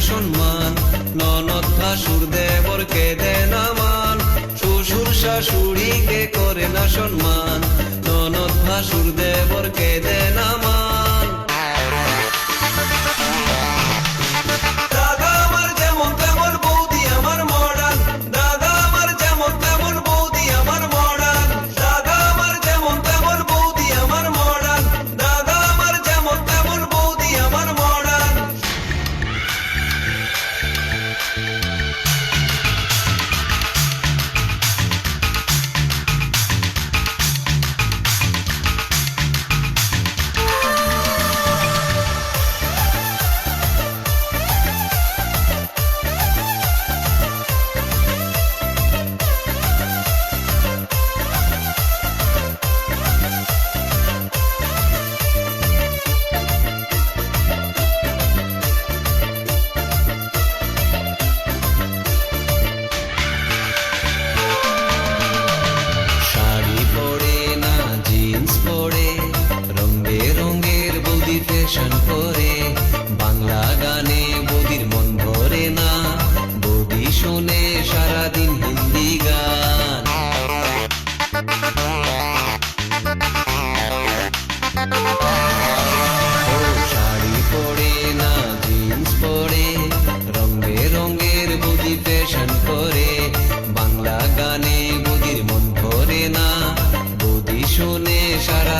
সম্মান ননদ ভাসুর দেবরকে দেন মান। শ্বশুর শাশুড়িকে করে না সম্মান ননদ ভাসুর দেবরকে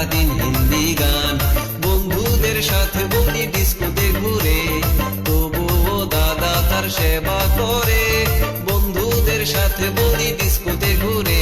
সারাদিন হিন্দি গান। বন্ধুদের সাথে বলি, ডিস্কোতে ঘুরে। তবুও দাদা তার সেবা করে। বন্ধুদের সাথে বলি, ডিস্কোতে ঘুরে।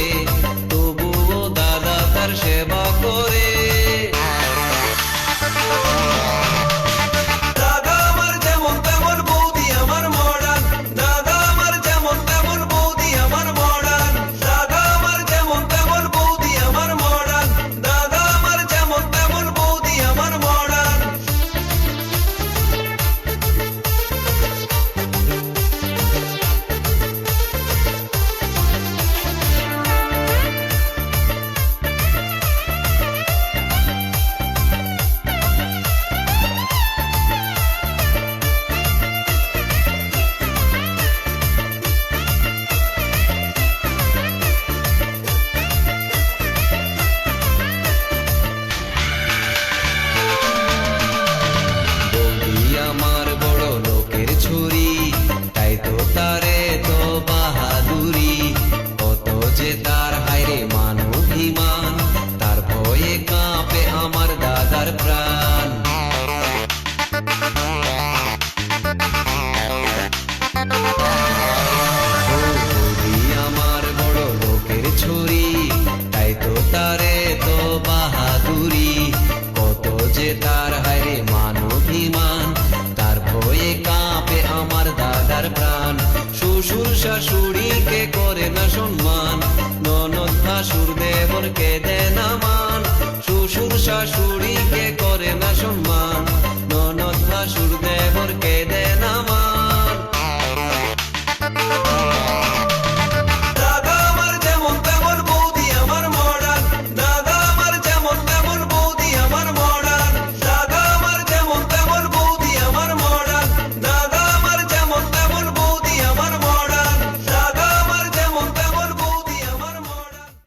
cortar পরকে দেয় না শ্বশুর শাশুড়িকে করে না সম্মান। ননদ শাশুড়ি